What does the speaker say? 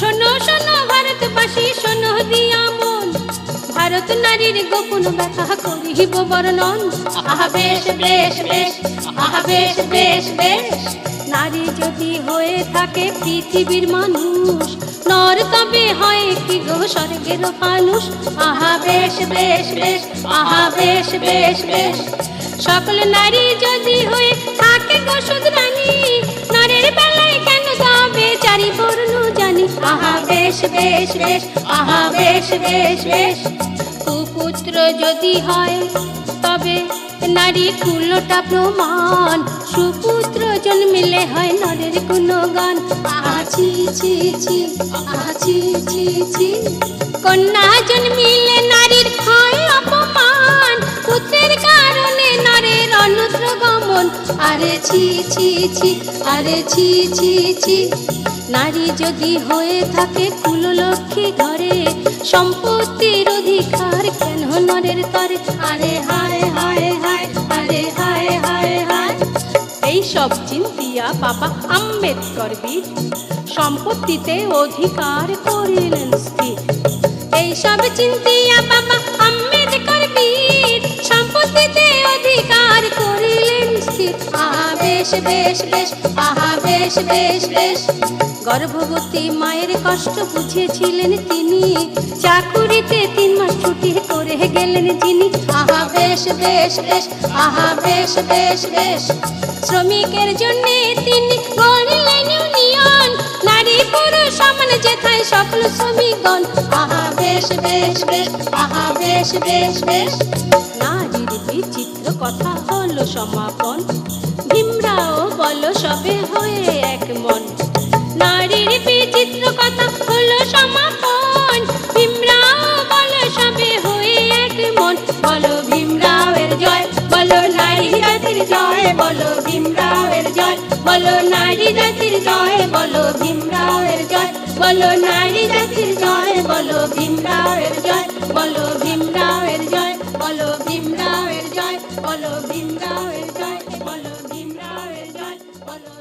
শোনো শোনো, ভারতবাসী, শোনো দিয়া মন। ভারত নারীর গোপন ব্যথা করিব বর্ণন। আহা বেশ বেশ বেশ বেশ বেশ বেশ। নারী যদি হয়ে থাকে পৃথিবীর মানুষ, নর তবে হয় কি গো স্বর্গের মানুষ? আহা বেশ বেশ বেশ, আহা বেশ বেশ বেশ। সকল নারী যদি হয়ে থাকে গো শুধরানি নরের বেলায় কেন যাবে চারি বর্ণ জানি? আহা, বেশ বেশ বেশ, আহা, বেশ বেশ বেশ। কুপুত্র যদি হয়, তবে নারী কুলটা প্রমাণ। সুপুত্র জন্মিলে হয় নরের গুণগান। আছি ছি ছি আছি ছি ছি। কন্যা জন্মিলে আরে ছি ছি ছি, আরে ছি ছি ছি। নারী যদি হয়ে থাকে কুললক্ষ্মী ঘরে, সম্পত্তির অধিকার কেন নরের তরে? আরে হায় হায় হায়, আরে হায় হায় হায়। এই সব চিন্তিয়া বাবা আম্বেদকর বীর, সম্পত্তিতে অধিকার করিলেন স্থির এই সব চিন্তিয়া বাবা বেশ বেশ বেশ, আহা, বেশ বেশ বেশ। গর্ভবতী মায়ের কষ্ট বুঝেছিলেন তিনি। চাকুরিতে তিন মাস ছুটি করে গেলেন যিনি। আহা, বেশ বেশ বেশ, আহা, বেশ বেশ বেশ। শ্রমিকের জন্য তিনি গড়লেন ইউনিয়ন। নারী পুরুষ সমান যেথায় সকল শ্রমিকগণ। আহা, বেশ বেশ বেশ, আহা, বেশ বেশ বেশ। নারীর বিচিত্র কথা হলো সমাপন। ভীমরাওয়ের জয়। বলো নারী জাতির জয়, বলো ভীমরাওয়ের জয়। বলো নারী জাতির জয়, বলো ভীমরাওয়ের জয়। বলো ভীমরাওয়ের জয়, বলো ভীমরাওয়ের জয়। বলো ভীমরাওয়ের জয়, বলো ভীমরাওয়ের জয়, বলো